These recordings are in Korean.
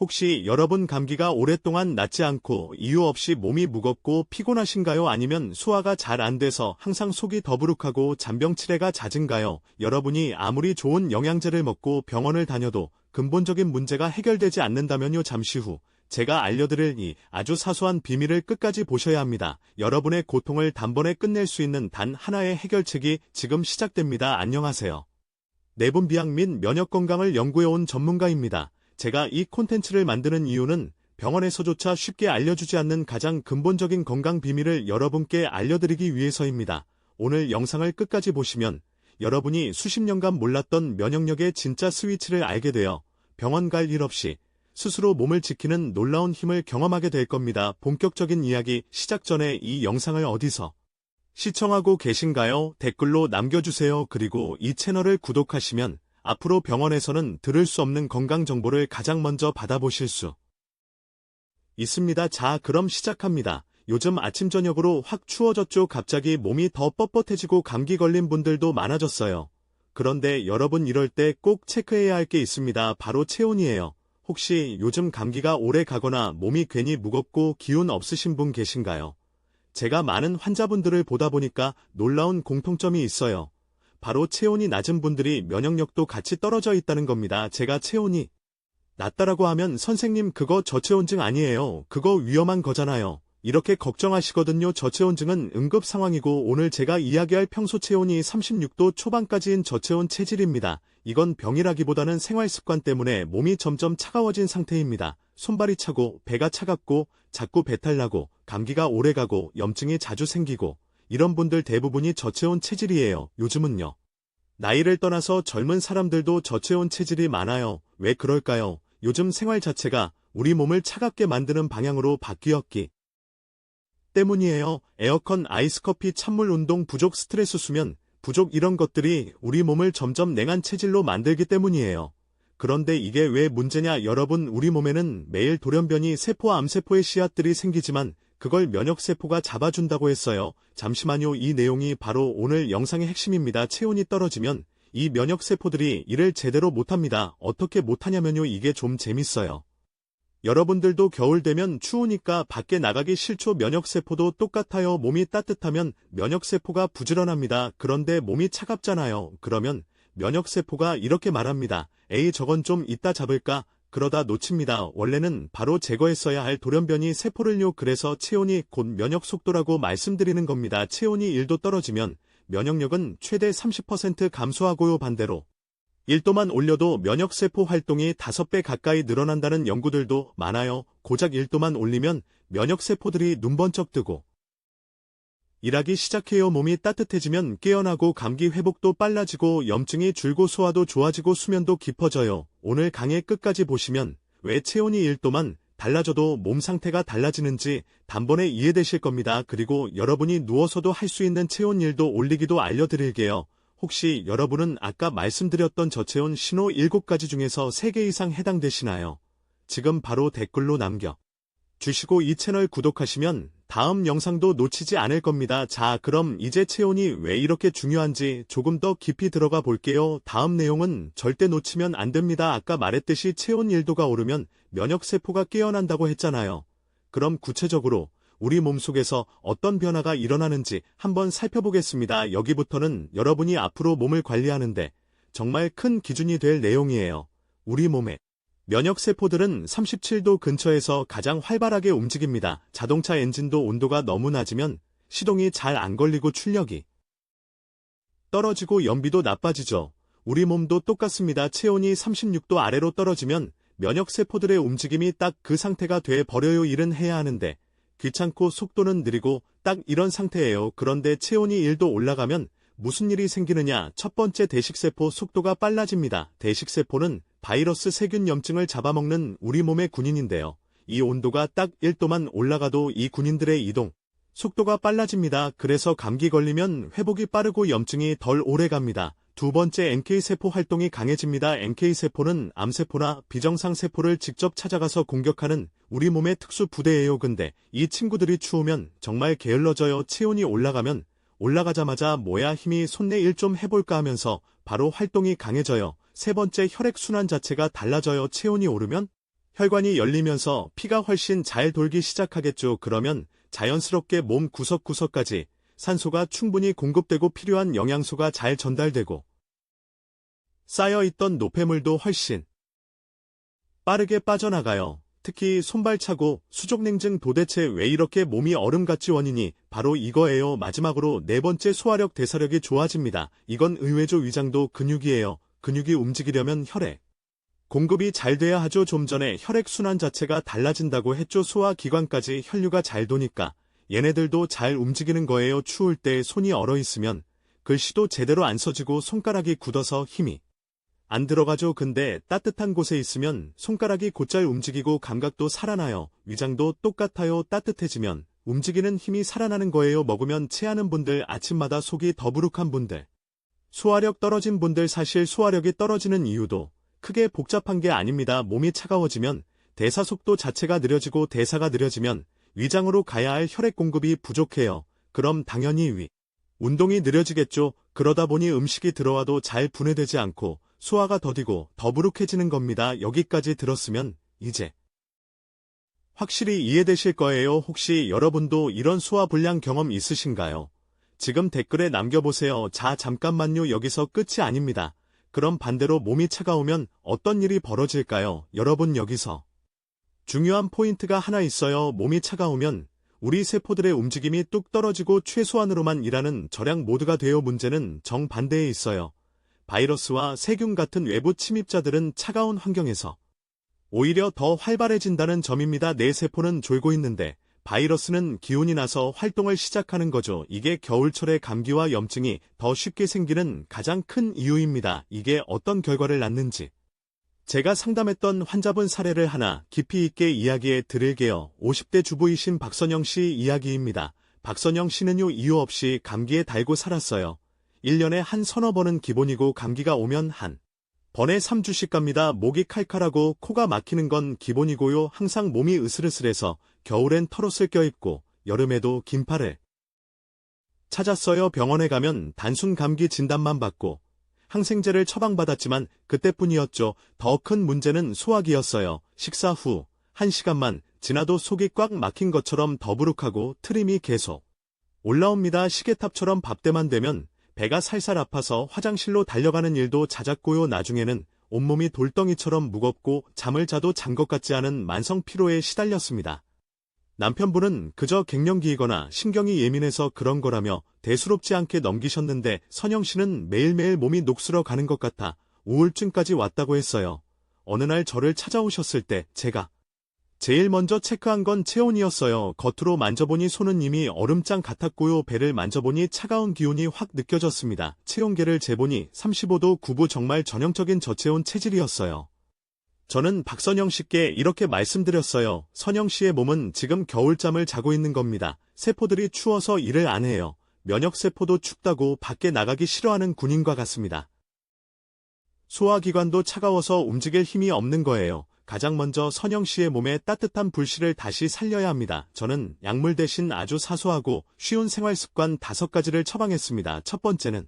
혹시 여러분 감기가 오랫동안 낫지 않고 이유 없이 몸이 무겁고 피곤하신가요? 아니면 소화가 잘 안 돼서 항상 속이 더부룩하고 잔병치레가 잦은가요? 여러분이 아무리 좋은 영양제를 먹고 병원을 다녀도 근본적인 문제가 해결되지 않는다면요. 잠시 후 제가 알려드릴 이 아주 사소한 비밀을 끝까지 보셔야 합니다. 여러분의 고통을 단번에 끝낼 수 있는 단 하나의 해결책이 지금 시작됩니다. 안녕하세요. 내분 비약 및 면역 건강을 연구해온 전문가입니다. 제가 이 콘텐츠를 만드는 이유는 병원에서조차 쉽게 알려주지 않는 가장 근본적인 건강 비밀을 여러분께 알려드리기 위해서입니다. 오늘 영상을 끝까지 보시면 여러분이 수십 년간 몰랐던 면역력의 진짜 스위치를 알게 되어 병원 갈 일 없이 스스로 몸을 지키는 놀라운 힘을 경험하게 될 겁니다. 본격적인 이야기 시작 전에 이 영상을 어디서 시청하고 계신가요? 댓글로 남겨주세요. 그리고 이 채널을 구독하시면 앞으로 병원에서는 들을 수 없는 건강 정보를 가장 먼저 받아보실 수 있습니다. 자, 그럼 시작합니다. 요즘 아침 저녁으로 확 추워졌죠. 갑자기 몸이 더 뻣뻣해지고 감기 걸린 분들도 많아졌어요. 그런데 여러분 이럴 때 꼭 체크해야 할 게 있습니다. 바로 체온이에요. 혹시 요즘 감기가 오래 가거나 몸이 괜히 무겁고 기운 없으신 분 계신가요? 제가 많은 환자분들을 보다 보니까 놀라운 공통점이 있어요. 바로 체온이 낮은 분들이 면역력도 같이 떨어져 있다는 겁니다. 제가 체온이 낮다라고 하면 선생님 그거 저체온증 아니에요. 그거 위험한 거잖아요. 이렇게 걱정하시거든요. 저체온증은 응급 상황이고 오늘 제가 이야기할 평소 체온이 36도 초반까지인 저체온 체질입니다. 이건 병이라기보다는 생활 습관 때문에 몸이 점점 차가워진 상태입니다. 손발이 차고 배가 차갑고 자꾸 배탈 나고 감기가 오래가고 염증이 자주 생기고 이런 분들 대부분이 저체온 체질이에요. 요즘은요. 나이를 떠나서 젊은 사람들도 저체온 체질이 많아요. 왜 그럴까요? 요즘 생활 자체가 우리 몸을 차갑게 만드는 방향으로 바뀌었기 때문이에요. 에어컨, 아이스커피, 찬물, 운동, 부족, 스트레스, 수면, 부족 이런 것들이 우리 몸을 점점 냉한 체질로 만들기 때문이에요. 그런데 이게 왜 문제냐 여러분 우리 몸에는 매일 돌연변이 세포 암세포의 씨앗들이 생기지만 그걸 면역세포가 잡아준다고 했어요. 잠시만요. 이 내용이 바로 오늘 영상의 핵심입니다. 체온이 떨어지면 이 면역세포들이 일을 제대로 못합니다. 어떻게 못하냐면요. 이게 좀 재밌어요. 여러분들도 겨울 되면 추우니까 밖에 나가기 싫죠. 면역세포도 똑같아요. 몸이 따뜻하면 면역세포가 부지런합니다. 그런데 몸이 차갑잖아요. 그러면 면역세포가 이렇게 말합니다. 에이 저건 좀 이따 잡을까? 그러다 놓칩니다. 원래는 바로 제거했어야 할 돌연변이 세포를요. 그래서 체온이 곧 면역 속도라고 말씀드리는 겁니다. 체온이 1도 떨어지면 면역력은 최대 30% 감소하고요. 반대로 1도만 올려도 면역세포 활동이 5배 가까이 늘어난다는 연구들도 많아요. 고작 1도만 올리면 면역세포들이 눈번쩍 뜨고 일하기 시작해요. 몸이 따뜻해지면 깨어나고 감기 회복도 빨라지고 염증이 줄고 소화도 좋아지고 수면도 깊어져요. 오늘 강의 끝까지 보시면 왜 체온이 1도만 달라져도 몸 상태가 달라지는지 단번에 이해되실 겁니다. 그리고 여러분이 누워서도 할 수 있는 체온 1도 올리기도 알려드릴게요. 혹시 여러분은 아까 말씀드렸던 저체온 신호 7가지 중에서 3개 이상 해당되시나요? 지금 바로 댓글로 남겨 주시고 이 채널 구독하시면 다음 영상도 놓치지 않을 겁니다. 자, 그럼 이제 체온이 왜 이렇게 중요한지 조금 더 깊이 들어가 볼게요. 다음 내용은 절대 놓치면 안 됩니다. 아까 말했듯이 체온 1도가 오르면 면역세포가 깨어난다고 했잖아요. 그럼 구체적으로 우리 몸속에서 어떤 변화가 일어나는지 한번 살펴보겠습니다. 여기부터는 여러분이 앞으로 몸을 관리하는데 정말 큰 기준이 될 내용이에요. 우리 몸에 면역세포들은 37도 근처에서 가장 활발하게 움직입니다. 자동차 엔진도 온도가 너무 낮으면 시동이 잘 안 걸리고 출력이 떨어지고 연비도 나빠지죠. 우리 몸도 똑같습니다. 체온이 36도 아래로 떨어지면 면역세포들의 움직임이 딱 그 상태가 돼 버려요. 일은 해야 하는데 귀찮고 속도는 느리고 딱 이런 상태예요. 그런데 체온이 1도 올라가면 무슨 일이 생기느냐? 첫 번째 대식세포 속도가 빨라집니다. 대식세포는 바이러스 세균 염증을 잡아먹는 우리 몸의 군인인데요. 이 온도가 딱 1도만 올라가도 이 군인들의 이동 속도가 빨라집니다. 그래서 감기 걸리면 회복이 빠르고 염증이 덜 오래 갑니다. 두 번째 NK세포 활동이 강해집니다. NK세포는 암세포나 비정상 세포를 직접 찾아가서 공격하는 우리 몸의 특수 부대예요. 근데 이 친구들이 추우면 정말 게을러져요. 체온이 올라가면 올라가자마자 뭐야 힘이 손내 일 좀 해볼까 하면서 바로 활동이 강해져요. 세 번째 혈액순환 자체가 달라져요. 체온이 오르면 혈관이 열리면서 피가 훨씬 잘 돌기 시작하겠죠. 그러면 자연스럽게 몸 구석구석까지 산소가 충분히 공급되고 필요한 영양소가 잘 전달되고 쌓여있던 노폐물도 훨씬 빠르게 빠져나가요. 특히 손발 차고 수족냉증 도대체 왜 이렇게 몸이 얼음같이 원인이 바로 이거예요. 마지막으로 네 번째 소화력 대사력이 좋아집니다. 이건 의외죠. 위장도 근육이에요. 근육이 움직이려면 혈액 공급이 잘 돼야 하죠. 좀 전에 혈액 순환 자체가 달라진다고 했죠. 소화기관까지 혈류가 잘 도니까 얘네들도 잘 움직이는 거예요. 추울 때 손이 얼어 있으면 글씨도 제대로 안 써지고 손가락이 굳어서 힘이 안 들어가죠. 근데 따뜻한 곳에 있으면 손가락이 곧잘 움직이고 감각도 살아나요. 위장도 똑같아요. 따뜻해지면 움직이는 힘이 살아나는 거예요. 먹으면 체하는 분들, 아침마다 속이 더부룩한 분들, 소화력 떨어진 분들 사실 소화력이 떨어지는 이유도 크게 복잡한 게 아닙니다. 몸이 차가워지면 대사 속도 자체가 느려지고 대사가 느려지면 위장으로 가야 할 혈액 공급이 부족해요. 그럼 당연히 위 운동이 느려지겠죠. 그러다 보니 음식이 들어와도 잘 분해되지 않고 소화가 더디고 더부룩해지는 겁니다. 여기까지 들었으면 이제 확실히 이해되실 거예요. 혹시 여러분도 이런 소화 불량 경험 있으신가요? 지금 댓글에 남겨보세요. 자, 잠깐만요. 여기서 끝이 아닙니다. 그럼 반대로 몸이 차가우면 어떤 일이 벌어질까요? 여러분 여기서 중요한 포인트가 하나 있어요. 몸이 차가우면 우리 세포들의 움직임이 뚝 떨어지고 최소한으로만 일하는 절약 모드가 되어 문제는 정반대에 있어요. 바이러스와 세균 같은 외부 침입자들은 차가운 환경에서 오히려 더 활발해진다는 점입니다. 내 세포는 졸고 있는데 바이러스는 기운이 나서 활동을 시작하는 거죠. 이게 겨울철에 감기와 염증이 더 쉽게 생기는 가장 큰 이유입니다. 이게 어떤 결과를 낳는지. 제가 상담했던 환자분 사례를 하나 깊이 있게 이야기해 드릴게요. 50대 주부이신 박선영 씨 이야기입니다. 박선영 씨는요 이유 없이 감기에 달고 살았어요. 1년에 한 서너 번은 기본이고 감기가 오면 한 번에 3주씩 갑니다. 목이 칼칼하고 코가 막히는 건 기본이고요. 항상 몸이 으슬으슬해서 겨울엔 털옷을 껴입고 여름에도 긴팔을 찾았어요. 병원에 가면 단순 감기 진단만 받고 항생제를 처방받았지만 그때뿐이었죠. 더 큰 문제는 소화기였어요. 식사 후 1시간만 지나도 속이 꽉 막힌 것처럼 더부룩하고 트림이 계속 올라옵니다. 시계탑처럼 밥때만 되면 배가 살살 아파서 화장실로 달려가는 일도 잦았고요. 나중에는 온몸이 돌덩이처럼 무겁고 잠을 자도 잔 것 같지 않은 만성 피로에 시달렸습니다. 남편분은 그저 갱년기이거나 신경이 예민해서 그런 거라며 대수롭지 않게 넘기셨는데 선영 씨는 매일매일 몸이 녹슬어 가는 것 같아 우울증까지 왔다고 했어요. 어느 날 저를 찾아오셨을 때 제가 제일 먼저 체크한 건 체온이었어요. 겉으로 만져보니 손은 이미 얼음장 같았고요. 배를 만져보니 차가운 기운이 확 느껴졌습니다. 체온계를 재보니 35도 9부 정말 전형적인 저체온 체질이었어요. 저는 박선영 씨께 이렇게 말씀드렸어요. 선영 씨의 몸은 지금 겨울잠을 자고 있는 겁니다. 세포들이 추워서 일을 안 해요. 면역세포도 춥다고 밖에 나가기 싫어하는 군인과 같습니다. 소화기관도 차가워서 움직일 힘이 없는 거예요. 가장 먼저 선영 씨의 몸에 따뜻한 불씨를 다시 살려야 합니다. 저는 약물 대신 아주 사소하고 쉬운 생활 습관 다섯 가지를 처방했습니다. 첫 번째는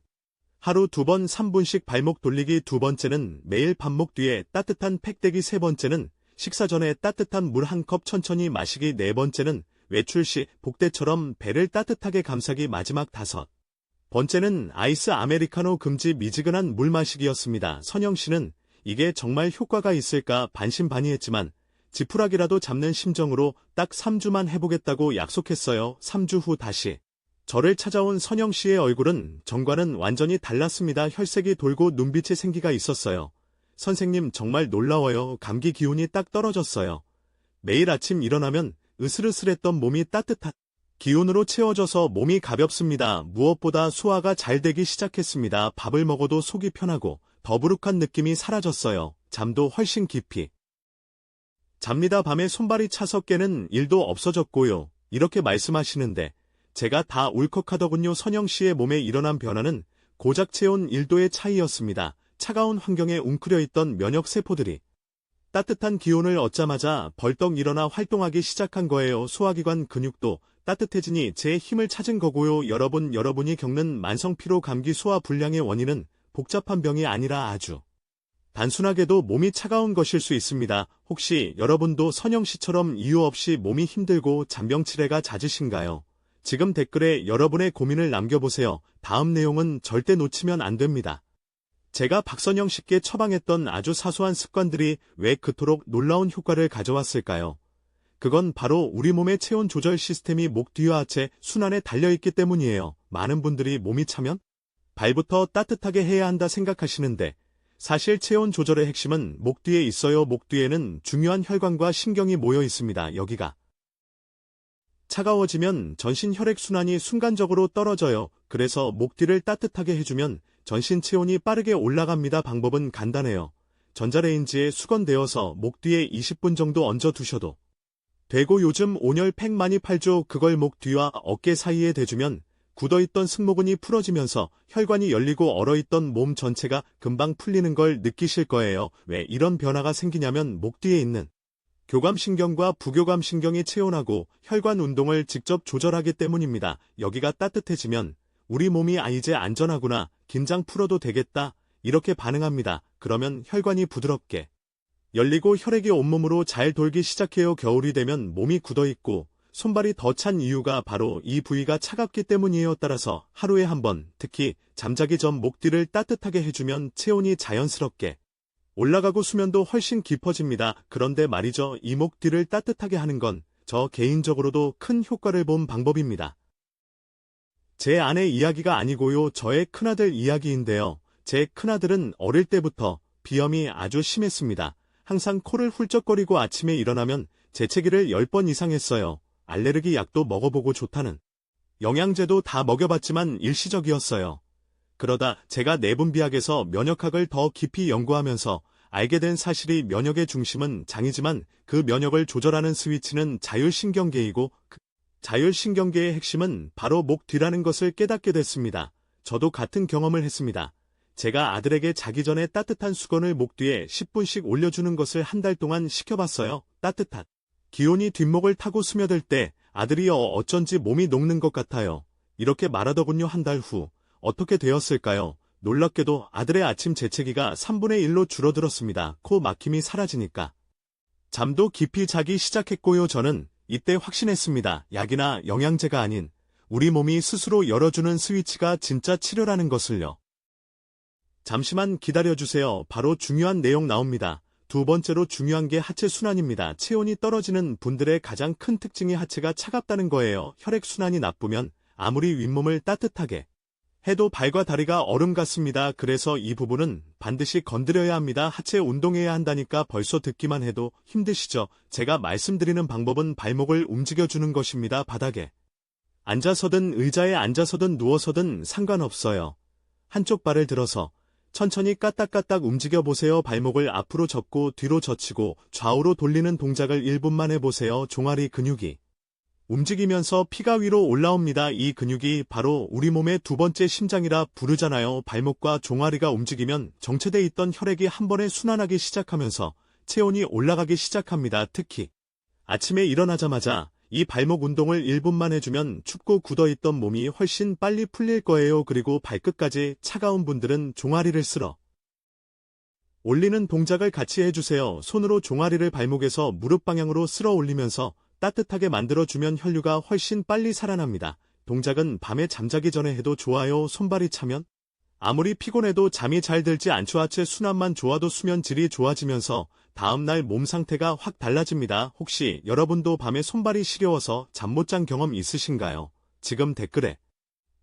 하루 두 번 3분씩 발목 돌리기 두 번째는 매일 밥먹 뒤에 따뜻한 팩대기 세 번째는 식사 전에 따뜻한 물 한 컵 천천히 마시기 네 번째는 외출 시 복대처럼 배를 따뜻하게 감싸기 마지막 다섯 번째는 아이스 아메리카노 금지 미지근한 물 마시기였습니다. 선영 씨는 이게 정말 효과가 있을까 반신반의했지만 지푸라기라도 잡는 심정으로 딱 3주만 해보겠다고 약속했어요. 3주 후 다시. 저를 찾아온 선영 씨의 얼굴은 전과는 완전히 달랐습니다. 혈색이 돌고 눈빛에 생기가 있었어요. 선생님 정말 놀라워요. 감기 기운이 딱 떨어졌어요. 매일 아침 일어나면 으슬으슬했던 몸이 따뜻한 기운으로 채워져서 몸이 가볍습니다. 무엇보다 소화가 잘 되기 시작했습니다. 밥을 먹어도 속이 편하고 더부룩한 느낌이 사라졌어요. 잠도 훨씬 깊이. 잡니다. 밤에 손발이 차서 깨는 일도 없어졌고요. 이렇게 말씀하시는데 제가 다 울컥하더군요. 선영 씨의 몸에 일어난 변화는 고작 체온 1도의 차이였습니다. 차가운 환경에 웅크려 있던 면역 세포들이 따뜻한 기온을 얻자마자 벌떡 일어나 활동하기 시작한 거예요. 소화기관 근육도 따뜻해지니 제 힘을 찾은 거고요. 여러분, 여러분이 겪는 만성 피로 감기 소화 불량의 원인은 복잡한 병이 아니라 아주 단순하게도 몸이 차가운 것일 수 있습니다. 혹시 여러분도 선영 씨처럼 이유 없이 몸이 힘들고 잔병치레가 잦으신가요? 지금 댓글에 여러분의 고민을 남겨보세요. 다음 내용은 절대 놓치면 안 됩니다. 제가 박선영 씨께 처방했던 아주 사소한 습관들이 왜 그토록 놀라운 효과를 가져왔을까요? 그건 바로 우리 몸의 체온 조절 시스템이 목 뒤와 하체 순환에 달려있기 때문이에요. 많은 분들이 몸이 차면 발부터 따뜻하게 해야 한다 생각하시는데 사실 체온 조절의 핵심은 목 뒤에 있어요. 목 뒤에는 중요한 혈관과 신경이 모여 있습니다. 여기가 차가워지면 전신 혈액 순환이 순간적으로 떨어져요. 그래서 목 뒤를 따뜻하게 해주면 전신 체온이 빠르게 올라갑니다. 방법은 간단해요. 전자레인지에 수건되어서 목 뒤에 20분 정도 얹어 두셔도 되고 요즘 온열 팩 많이 팔죠. 그걸 목 뒤와 어깨 사이에 대주면 굳어있던 승모근이 풀어지면서 혈관이 열리고 얼어있던 몸 전체가 금방 풀리는 걸 느끼실 거예요. 왜 이런 변화가 생기냐면 목 뒤에 있는 교감신경과 부교감신경이 체온하고 혈관 운동을 직접 조절하기 때문입니다. 여기가 따뜻해지면 우리 몸이 아 이제 안전하구나, 긴장 풀어도 되겠다, 이렇게 반응합니다. 그러면 혈관이 부드럽게 열리고 혈액이 온몸으로 잘 돌기 시작해요. 겨울이 되면 몸이 굳어있고 손발이 더 찬 이유가 바로 이 부위가 차갑기 때문이에요. 따라서 하루에 한 번, 특히 잠자기 전 목 뒤를 따뜻하게 해주면 체온이 자연스럽게 올라가고 수면도 훨씬 깊어집니다. 그런데 말이죠. 이목 뒤를 따뜻하게 하는 건 저 개인적으로도 큰 효과를 본 방법입니다. 제 아내 이야기가 아니고요. 저의 큰아들 이야기인데요. 제 큰아들은 어릴 때부터 비염이 아주 심했습니다. 항상 코를 훌쩍거리고 아침에 일어나면 재채기를 10번 이상 했어요. 알레르기 약도 먹어보고 좋다는 영양제도 다 먹여봤지만 일시적이었어요. 그러다 제가 내분비학에서 면역학을 더 깊이 연구하면서 알게 된 사실이 면역의 중심은 장이지만 그 면역을 조절하는 스위치는 자율신경계이고 그 자율신경계의 핵심은 바로 목 뒤라는 것을 깨닫게 됐습니다. 저도 같은 경험을 했습니다. 제가 아들에게 자기 전에 따뜻한 수건을 목 뒤에 10분씩 올려주는 것을 한 달 동안 시켜봤어요. 따뜻한 기온이 뒷목을 타고 스며들 때 아들이 어 어쩐지 몸이 녹는 것 같아요. 이렇게 말하더군요. 한 달 후. 어떻게 되었을까요? 놀랍게도 아들의 아침 재채기가 3분의 1로 줄어들었습니다. 코 막힘이 사라지니까. 잠도 깊이 자기 시작했고요. 저는 이때 확신했습니다. 약이나 영양제가 아닌 우리 몸이 스스로 열어주는 스위치가 진짜 치료라는 것을요. 잠시만 기다려주세요. 바로 중요한 내용 나옵니다. 두 번째로 중요한 게 하체 순환입니다. 체온이 떨어지는 분들의 가장 큰 특징이 하체가 차갑다는 거예요. 혈액 순환이 나쁘면 아무리 윗몸을 따뜻하게 해도 발과 다리가 얼음 같습니다. 그래서 이 부분은 반드시 건드려야 합니다. 하체 운동해야 한다니까 벌써 듣기만 해도 힘드시죠? 제가 말씀드리는 방법은 발목을 움직여주는 것입니다. 바닥에. 앉아서든 의자에 앉아서든 누워서든 상관없어요. 한쪽 발을 들어서 천천히 까딱까딱 움직여 보세요. 발목을 앞으로 접고 뒤로 젖히고 좌우로 돌리는 동작을 1분만 해보세요. 종아리 근육이 움직이면서 피가 위로 올라옵니다. 이 근육이 바로 우리 몸의 두 번째 심장이라 부르잖아요. 발목과 종아리가 움직이면 정체돼 있던 혈액이 한 번에 순환하기 시작하면서 체온이 올라가기 시작합니다. 특히 아침에 일어나자마자 이 발목 운동을 1분만 해주면 춥고 굳어있던 몸이 훨씬 빨리 풀릴 거예요. 그리고 발끝까지 차가운 분들은 종아리를 쓸어 올리는 동작을 같이 해주세요. 손으로 종아리를 발목에서 무릎 방향으로 쓸어 올리면서 따뜻하게 만들어주면 혈류가 훨씬 빨리 살아납니다. 동작은 밤에 잠자기 전에 해도 좋아요. 손발이 차면 아무리 피곤해도 잠이 잘 들지 않죠. 하체 순환만 좋아도 수면 질이 좋아지면서 다음날 몸 상태가 확 달라집니다. 혹시 여러분도 밤에 손발이 시려워서 잠 못 잔 경험 있으신가요? 지금 댓글에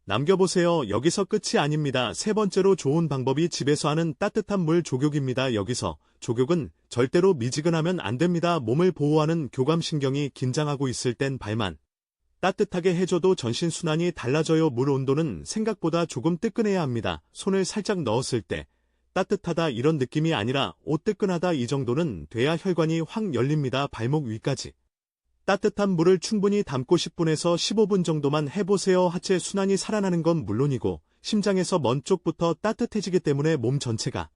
남겨보세요. 여기서 끝이 아닙니다. 세 번째로 좋은 방법이 집에서 하는 따뜻한 물 조격입니다. 여기서 조격은 절대로 미지근하면 안 됩니다. 몸을 보호하는 교감신경이 긴장하고 있을 땐 발만 따뜻하게 해줘도 전신순환이 달라져요. 물 온도는 생각보다 조금 뜨끈해야 합니다. 손을 살짝 넣었을 때 따뜻하다 이런 느낌이 아니라 옷 뜨끈하다 이 정도는 돼야 혈관이 확 열립니다. 발목 위까지. 따뜻한 물을 충분히 담고 10분에서 15분 정도만 해보세요. 하체 순환이 살아나는 건 물론이고 심장에서 먼 쪽부터 따뜻해지기 때문에 몸 전체가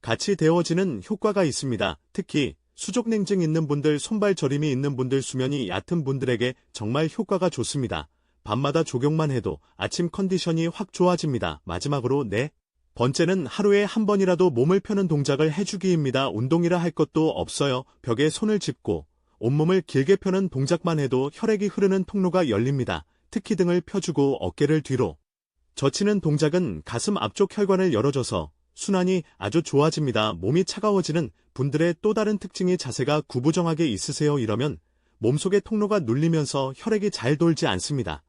같이 데워지는 효과가 있습니다. 특히 수족냉증 있는 분들, 손발 저림이 있는 분들, 수면이 얕은 분들에게 정말 효과가 좋습니다. 밤마다 조경만 해도 아침 컨디션이 확 좋아집니다. 마지막으로 네 번째는 하루에 한 번이라도 몸을 펴는 동작을 해주기입니다. 운동이라 할 것도 없어요. 벽에 손을 짚고 온몸을 길게 펴는 동작만 해도 혈액이 흐르는 통로가 열립니다. 특히 등을 펴주고 어깨를 뒤로 젖히는 동작은 가슴 앞쪽 혈관을 열어줘서 순환이 아주 좋아집니다. 몸이 차가워지는 분들의 또 다른 특징이 자세가 구부정하게 있으세요. 이러면 몸속의 통로가 눌리면서 혈액이 잘 돌지 않습니다.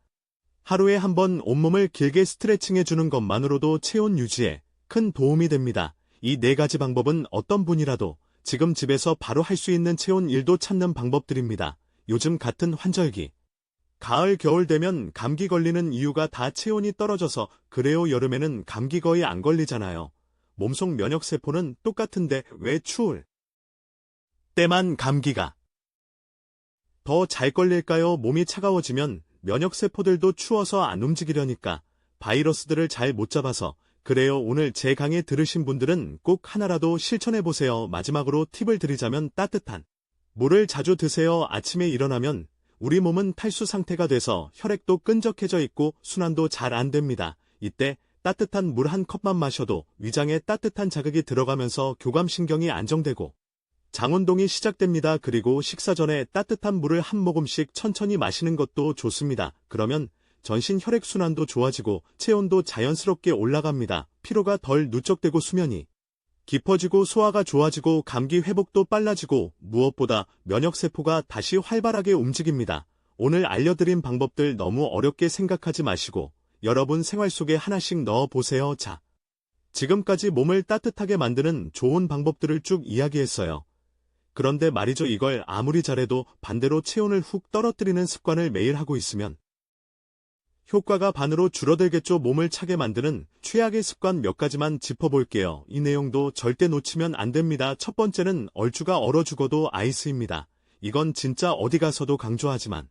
하루에 한 번 온몸을 길게 스트레칭해 주는 것만으로도 체온 유지에 큰 도움이 됩니다. 이 네 가지 방법은 어떤 분이라도 지금 집에서 바로 할 수 있는 체온 1도 참는 방법들입니다. 요즘 같은 환절기. 가을, 겨울 되면 감기 걸리는 이유가 다 체온이 떨어져서 그래요. 여름에는 감기 거의 안 걸리잖아요. 몸속 면역세포는 똑같은데 왜 추울 때만 감기가 더 잘 걸릴까요? 몸이 차가워지면 면역세포들도 추워서 안 움직이려니까 바이러스들을 잘 못 잡아서 그래요. 오늘 제 강의 들으신 분들은 꼭 하나라도 실천해보세요. 마지막으로 팁을 드리자면 따뜻한 물을 자주 드세요. 아침에 일어나면 우리 몸은 탈수 상태가 돼서 혈액도 끈적해져 있고 순환도 잘 안 됩니다. 이때 따뜻한 물 한 컵만 마셔도 위장에 따뜻한 자극이 들어가면서 교감신경이 안정되고 장운동이 시작됩니다. 그리고 식사 전에 따뜻한 물을 한 모금씩 천천히 마시는 것도 좋습니다. 그러면 전신 혈액순환도 좋아지고 체온도 자연스럽게 올라갑니다. 피로가 덜 누적되고 수면이 깊어지고 소화가 좋아지고 감기 회복도 빨라지고 무엇보다 면역세포가 다시 활발하게 움직입니다. 오늘 알려드린 방법들 너무 어렵게 생각하지 마시고 여러분 생활 속에 하나씩 넣어 보세요. 자. 지금까지 몸을 따뜻하게 만드는 좋은 방법들을 쭉 이야기했어요. 그런데 말이죠 이걸 아무리 잘해도 반대로 체온을 훅 떨어뜨리는 습관을 매일 하고 있으면 효과가 반으로 줄어들겠죠. 몸을 차게 만드는 최악의 습관 몇 가지만 짚어볼게요. 이 내용도 절대 놓치면 안 됩니다. 첫 번째는 얼주가 얼어 죽어도 아이스입니다. 이건 진짜 어디 가서도 강조하지만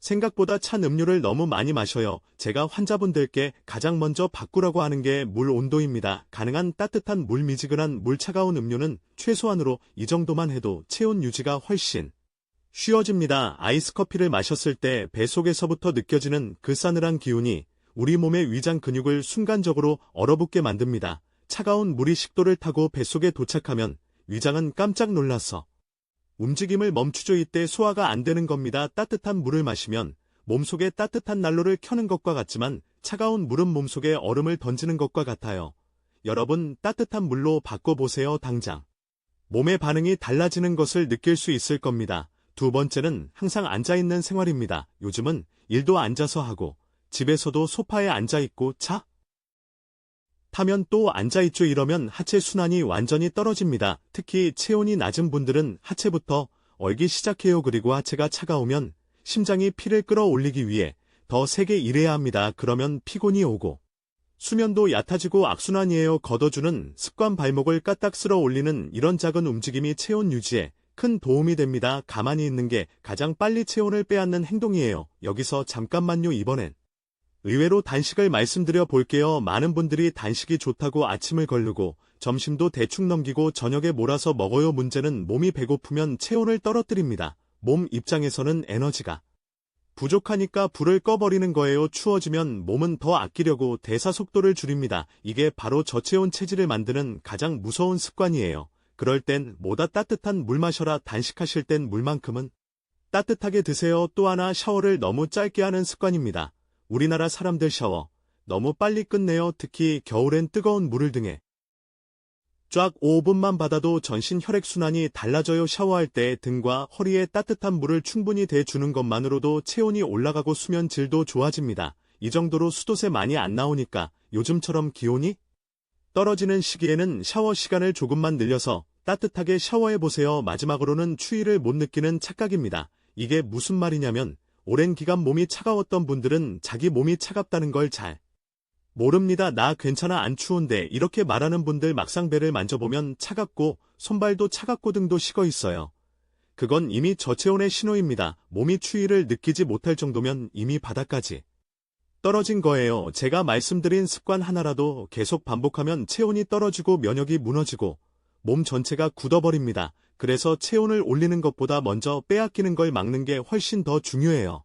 생각보다 찬 음료를 너무 많이 마셔요. 제가 환자분들께 가장 먼저 바꾸라고 하는 게 물 온도입니다. 가능한 따뜻한 물 미지근한 물 차가운 음료는 최소한으로 이 정도만 해도 체온 유지가 훨씬 쉬워집니다. 아이스 커피를 마셨을 때 배 속에서부터 느껴지는 그 싸늘한 기운이 우리 몸의 위장 근육을 순간적으로 얼어붙게 만듭니다. 차가운 물이 식도를 타고 뱃속에 도착하면 위장은 깜짝 놀라서 움직임을 멈추죠. 이때 소화가 안 되는 겁니다. 따뜻한 물을 마시면 몸속에 따뜻한 난로를 켜는 것과 같지만 차가운 물은 몸속에 얼음을 던지는 것과 같아요. 여러분 따뜻한 물로 바꿔보세요. 당장. 몸의 반응이 달라지는 것을 느낄 수 있을 겁니다. 두 번째는 항상 앉아있는 생활입니다. 요즘은 일도 앉아서 하고 집에서도 소파에 앉아있고 차 타면 또 앉아있죠 이러면 하체 순환이 완전히 떨어집니다. 특히 체온이 낮은 분들은 하체부터 얼기 시작해요. 그리고 하체가 차가우면 심장이 피를 끌어올리기 위해 더 세게 일해야 합니다. 그러면 피곤이 오고 수면도 얕아지고 악순환이에요. 걷어주는 습관 발목을 까딱 쓸어 올리는 이런 작은 움직임이 체온 유지에 큰 도움이 됩니다. 가만히 있는 게 가장 빨리 체온을 빼앗는 행동이에요. 여기서 잠깐만요. 이번엔 의외로 단식을 말씀드려 볼게요. 많은 분들이 단식이 좋다고 아침을 걸르고 점심도 대충 넘기고 저녁에 몰아서 먹어요. 문제는 몸이 배고프면 체온을 떨어뜨립니다. 몸 입장에서는 에너지가 부족하니까 불을 꺼버리는 거예요. 추워지면 몸은 더 아끼려고 대사 속도를 줄입니다. 이게 바로 저체온 체질을 만드는 가장 무서운 습관이에요. 그럴 땐 뭐다 따뜻한 물 마셔라 단식하실 땐 물만큼은 따뜻하게 드세요. 또 하나 샤워를 너무 짧게 하는 습관입니다. 우리나라 사람들 샤워 너무 빨리 끝내요. 특히 겨울엔 뜨거운 물을 등에 쫙 5분만 받아도 전신 혈액순환이 달라져요. 샤워할 때 등과 허리에 따뜻한 물을 충분히 대주는 것만으로도 체온이 올라가고 수면 질도 좋아집니다. 이 정도로 수도세 많이 안 나오니까 요즘처럼 기온이 떨어지는 시기에는 샤워 시간을 조금만 늘려서 따뜻하게 샤워해보세요. 마지막으로는 추위를 못 느끼는 착각입니다. 이게 무슨 말이냐면 오랜 기간 몸이 차가웠던 분들은 자기 몸이 차갑다는 걸 잘 모릅니다. 나 괜찮아 안 추운데 이렇게 말하는 분들 막상 배를 만져보면 차갑고 손발도 차갑고 등도 식어 있어요. 그건 이미 저체온의 신호입니다. 몸이 추위를 느끼지 못할 정도면 이미 바닥까지 떨어진 거예요. 제가 말씀드린 습관 하나라도 계속 반복하면 체온이 떨어지고 면역이 무너지고 몸 전체가 굳어버립니다. 그래서 체온을 올리는 것보다 먼저 빼앗기는 걸 막는 게 훨씬 더 중요해요.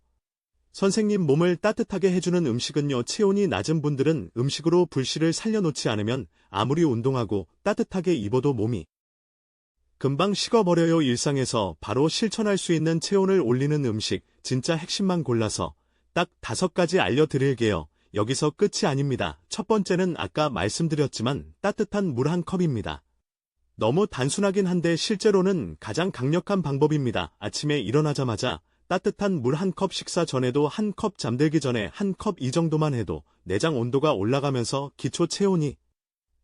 선생님 몸을 따뜻하게 해주는 음식은요, 체온이 낮은 분들은 음식으로 불씨를 살려놓지 않으면 아무리 운동하고 따뜻하게 입어도 몸이 금방 식어버려요 일상에서 바로 실천할 수 있는 체온을 올리는 음식, 진짜 핵심만 골라서 딱 다섯 가지 알려드릴게요. 여기서 끝이 아닙니다. 첫 번째는 아까 말씀드렸지만 따뜻한 물 한 컵입니다. 너무 단순하긴 한데 실제로는 가장 강력한 방법입니다. 아침에 일어나자마자 따뜻한 물 한 컵 식사 전에도 한 컵 잠들기 전에 한 컵 이 정도만 해도 내장 온도가 올라가면서 기초 체온이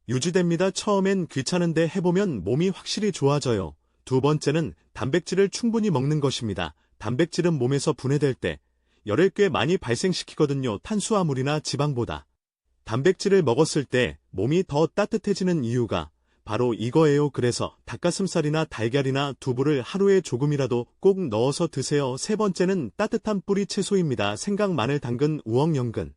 유지됩니다. 처음엔 귀찮은데 해보면 몸이 확실히 좋아져요. 두 번째는 단백질을 충분히 먹는 것입니다. 단백질은 몸에서 분해될 때 열을 꽤 많이 발생시키거든요. 탄수화물이나 지방보다. 단백질을 먹었을 때 몸이 더 따뜻해지는 이유가 바로 이거예요. 그래서 닭가슴살이나 달걀이나 두부를 하루에 조금이라도 꼭 넣어서 드세요. 세 번째는 따뜻한 뿌리 채소입니다. 생강, 마늘, 당근, 우엉, 연근.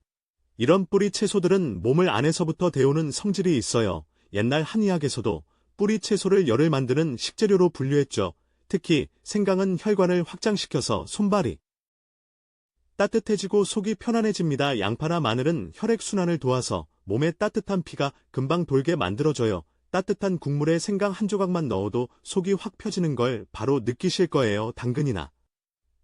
이런 뿌리 채소들은 몸을 안에서부터 데우는 성질이 있어요. 옛날 한의학에서도 뿌리 채소를 열을 만드는 식재료로 분류했죠. 특히 생강은 혈관을 확장시켜서 손발이 따뜻해지고 속이 편안해집니다. 양파나 마늘은 혈액순환을 도와서 몸에 따뜻한 피가 금방 돌게 만들어줘요. 따뜻한 국물에 생강 한 조각만 넣어도 속이 확 펴지는 걸 바로 느끼실 거예요. 당근이나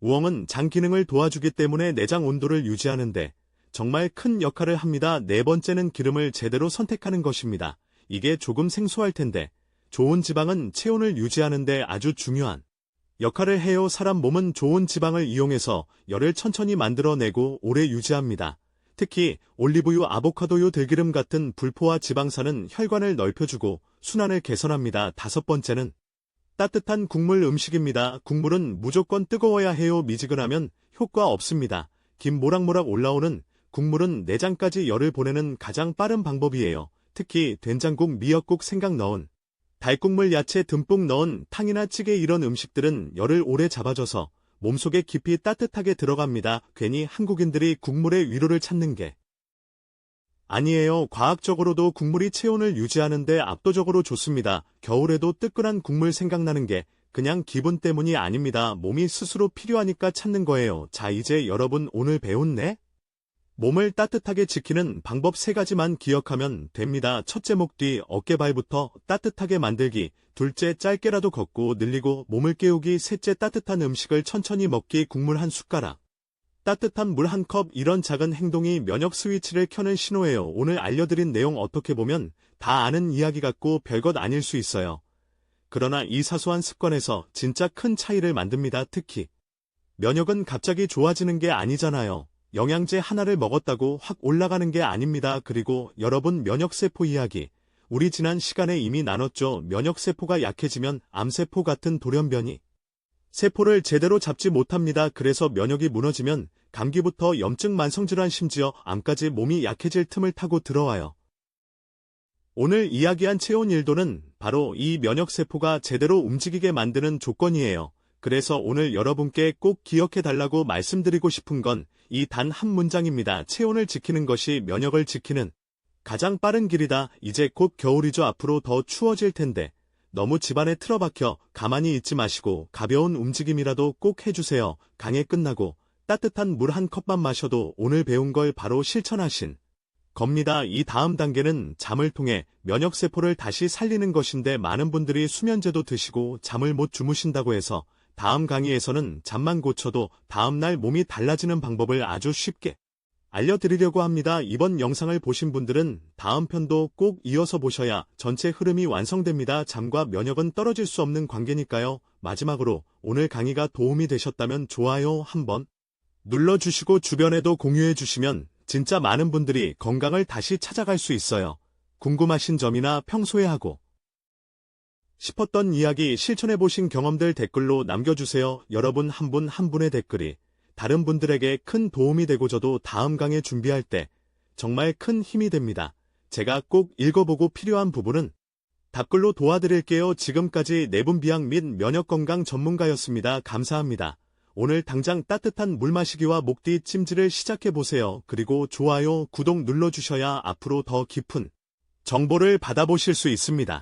우엉은 장 기능을 도와주기 때문에 내장 온도를 유지하는데 정말 큰 역할을 합니다. 네 번째는 기름을 제대로 선택하는 것입니다. 이게 조금 생소할 텐데 좋은 지방은 체온을 유지하는데 아주 중요한 역할을 해요. 사람 몸은 좋은 지방을 이용해서 열을 천천히 만들어내고 오래 유지합니다. 특히 올리브유, 아보카도유, 들기름 같은 불포화 지방산은 혈관을 넓혀주고 순환을 개선합니다. 다섯 번째는 따뜻한 국물 음식입니다. 국물은 무조건 뜨거워야 해요. 미지근하면 효과 없습니다. 김 모락모락 올라오는 국물은 내장까지 열을 보내는 가장 빠른 방법이에요. 특히 된장국, 미역국, 생강 넣은 달국물 야채 듬뿍 넣은 탕이나 찌개 이런 음식들은 열을 오래 잡아줘서 몸속에 깊이 따뜻하게 들어갑니다. 괜히 한국인들이 국물의 위로를 찾는 게 아니에요. 과학적으로도 국물이 체온을 유지하는데 압도적으로 좋습니다. 겨울에도 뜨끈한 국물 생각나는 게 그냥 기분 때문이 아닙니다. 몸이 스스로 필요하니까 찾는 거예요. 자, 이제 여러분 오늘 배웠네? 몸을 따뜻하게 지키는 방법 세 가지만 기억하면 됩니다. 첫째 목 뒤 어깨발부터 따뜻하게 만들기, 둘째 짧게라도 걷고 늘리고 몸을 깨우기, 셋째 따뜻한 음식을 천천히 먹기, 국물 한 숟가락. 따뜻한 물 한 컵 이런 작은 행동이 면역 스위치를 켜는 신호예요. 오늘 알려드린 내용 어떻게 보면 다 아는 이야기 같고 별것 아닐 수 있어요. 그러나 이 사소한 습관에서 진짜 큰 차이를 만듭니다. 특히 면역은 갑자기 좋아지는 게 아니잖아요. 영양제 하나를 먹었다고 확 올라가는 게 아닙니다. 그리고 여러분 면역세포 이야기. 우리 지난 시간에 이미 나눴죠. 면역세포가 약해지면 암세포 같은 돌연변이. 세포를 제대로 잡지 못합니다. 그래서 면역이 무너지면 감기부터 염증 만성질환 심지어 암까지 몸이 약해질 틈을 타고 들어와요. 오늘 이야기한 체온 1도는 바로 이 면역세포가 제대로 움직이게 만드는 조건이에요. 그래서 오늘 여러분께 꼭 기억해 달라고 말씀드리고 싶은 건 이 단 한 문장입니다. 체온을 지키는 것이 면역을 지키는 가장 빠른 길이다. 이제 곧 겨울이죠. 앞으로 더 추워질 텐데 너무 집안에 틀어박혀 가만히 있지 마시고 가벼운 움직임이라도 꼭 해주세요. 강의 끝나고 따뜻한 물 한 컵만 마셔도 오늘 배운 걸 바로 실천하신 겁니다. 이 다음 단계는 잠을 통해 면역세포를 다시 살리는 것인데 많은 분들이 수면제도 드시고 잠을 못 주무신다고 해서 다음 강의에서는 잠만 고쳐도 다음날 몸이 달라지는 방법을 아주 쉽게 알려드리려고 합니다. 이번 영상을 보신 분들은 다음 편도 꼭 이어서 보셔야 전체 흐름이 완성됩니다. 잠과 면역은 떨어질 수 없는 관계니까요. 마지막으로 오늘 강의가 도움이 되셨다면 좋아요 한번 눌러주시고 주변에도 공유해 주시면 진짜 많은 분들이 건강을 다시 찾아갈 수 있어요. 궁금하신 점이나 평소에 하고 싶었던 이야기 실천해보신 경험들 댓글로 남겨주세요. 여러분 한분한 분의 댓글이 다른 분들에게 큰 도움이 되고 저도 다음 강의 준비할 때 정말 큰 힘이 됩니다. 제가 꼭 읽어보고 필요한 부분은 답글로 도와드릴게요. 지금까지 내분비양 및 면역건강 전문가였습니다. 감사합니다. 오늘 당장 따뜻한 물 마시기와 목뒤 찜질을 시작해보세요. 그리고 좋아요, 구독 눌러주셔야 앞으로 더 깊은 정보를 받아보실 수 있습니다.